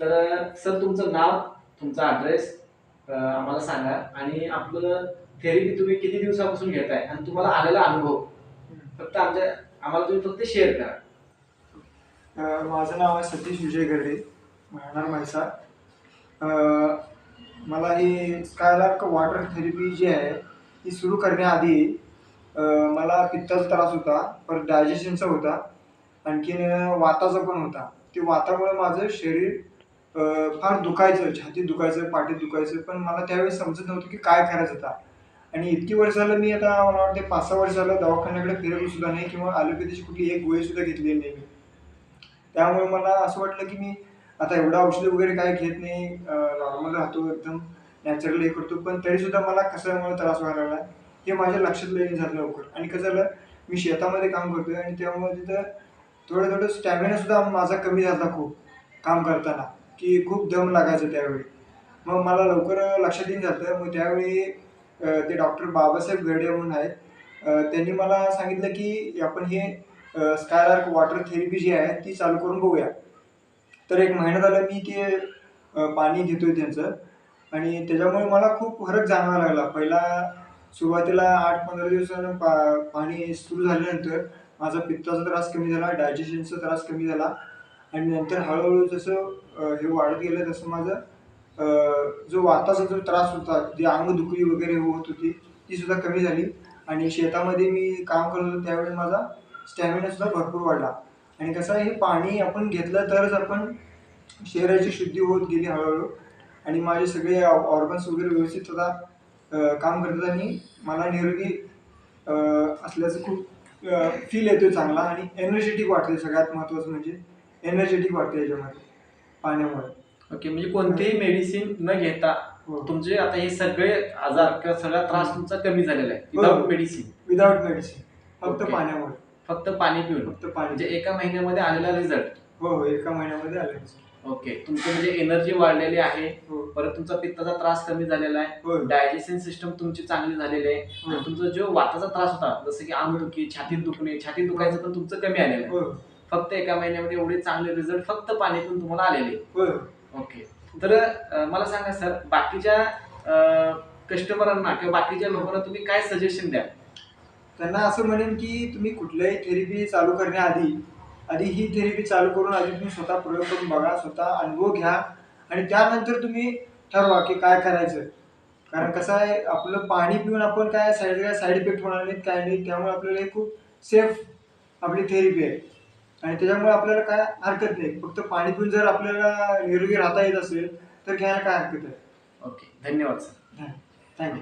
तर सर तुमचं नाव तुमचा ॲड्रेस आम्हाला सांगा. आणि आपलं थेरपी तुम्ही किती दिवसापासून घेताय? आणि तुम्हाला आलेला अनुभव? फक्त आमच्या आम्हाला तुम्ही फक्त शेअर करा. माझं नाव आहे सतीश विजय गर्डे राहणार म्हैसा मला ही स्कायलार्क वॉटर थेरपी जी आहे ती सुरू करण्याआधी मला पित्ताचा त्रास होता परत डायजेशनचा होता. आणखीन वाताचा पण होता. ते वातामुळे माझं शरीर फार दुखायचं छातीत दुखायचं पाठीत दुखायचं पण मला त्यावेळेस समजत नव्हतं की काय करायचं आता. आणि इतकी वर्ष झालं मी आता मला वाटते पाच सहा वर्ष झालं दवाखान्याकडे फिरलो सुद्धा नाही किंवा ॲलोपॅथीची कुठली एक गोळी सुद्धा घेतलेली नाही मी. त्यामुळे मला असं वाटलं की मी आता एवढं औषधं वगैरे काय घेत नाही नॉर्मल राहतो एकदम नॅचरल हे करतो पण तरीसुद्धा मला कशामुळे त्रास व्हायला लागला हे माझ्या लक्षात येईन झालं लवकर. आणि कसं झालं मी शेतामध्ये काम करतोय आणि त्यामुळे तिथं थोडं थोडं स्टॅमिना सुद्धा माझा कमी झाला खूप काम करताना. की खूप दम लागायचं त्यावेळी. मग मला लवकर लक्षात येऊन जातं. मग त्यावेळी ते डॉक्टर बाबासाहेब गर्डे म्हणून आहेत त्यांनी मला सांगितलं की आपण हे स्कायलार्क वॉटर थेरपी जी आहे ती चालू करून बघूया. तर एक महिना झाला मी ते पाणी घेतोय त्यांचं. आणि त्याच्यामुळे मला खूप फरक जाणवा लागला. पहिला सुरुवातीला आठ पंधरा दिवसानं पा पाणी सुरू झाल्यानंतर माझा पित्ताचा त्रास कमी झाला डायजेशनचा त्रास कमी झाला. आणि नंतर हळूहळू जसं हे वाढत गेलं तसं माझं जो वाताचा जो त्रास होता जी अंगदुखी वगैरे होत होती ती सुद्धा कमी झाली. आणि शेतामध्ये मी काम करत होतो त्यावेळी माझा स्टॅमिना सुद्धा भरपूर वाढला. आणि कसं आहे हे पाणी आपण घेतलं तरच आपण शरीराची शुद्धी होत गेली हळूहळू. आणि माझे सगळे ऑर्गन्स वगैरे व्यवस्थित आता काम करतात आणि मला निरोगी असल्याचं खूप फील येतोय चांगला आणि एनर्जेटिक वाटते सगळ्यात महत्त्वाचं म्हणजे. एनर्जेटिक वाटते याच्यामध्ये पाण्यामुळे. ओके म्हणजे कोणतेही मेडिसिन न घेता हो. तुमचे आता हे सगळे आजार किंवा सगळा त्रास तुमचा कमी झालेला आहे हो. विदाउट मेडिसिन विदाउट मेडिसिन फक्त Okay. पाण्यामुळे. फक्त पाणी पिऊन. फक्त पाणी म्हणजे एका महिन्यामध्ये आलेला रिझल्ट हो हो एका महिन्यामध्ये आले ओके तुमचं म्हणजे एनर्जी वाढलेली आहे. हो. परत तुमचा पित्ताचा त्रास कमी झालेला आहे. हो. डायजेशन सिस्टम तुमची चांगली झालेली आहे. हो. आणि तुमचा जो वाताचा त्रास होता जसं की अंगदुखी छातीत दुखणे छातीत दुखायचं पण तुमचं कमी आलेलं आहे. हो. फक्त एका महिन्यामध्ये एवढे चांगले रिझल्ट फक्त पाणी पिऊन तुम्हाला आलेले. ओके तर अं, मला सांगा सर बाकीच्या कस्टमरांना किंवा बाकीच्या लोकांना तुम्ही काय सजेशन द्या त्यांना असं म्हणेन की तुम्ही कुठल्याही थेरपी चालू करण्याआधी आधी ही थेरपी चालू करून आधी तुम्ही स्वतः प्रयोग करून बघा स्वतः अनुभव घ्या आणि त्यानंतर तुम्ही ठरवा की काय करायचं. कारण कसं आहे आपलं पाणी पिऊन आपण काय साईड काय साईड इफेक्ट होणार नाहीत काय नाही त्यामुळे आपल्याला हे खूप सेफ आपली थेरपी आहे. आणि त्याच्यामुळे आपल्याला काय हरकत नाही. फक्त पाणी पिऊन जर आपल्याला निरोगी राहता येत असेल तर घ्यायला काय हरकत आहे? ओके. धन्यवाद सर. थँक्यू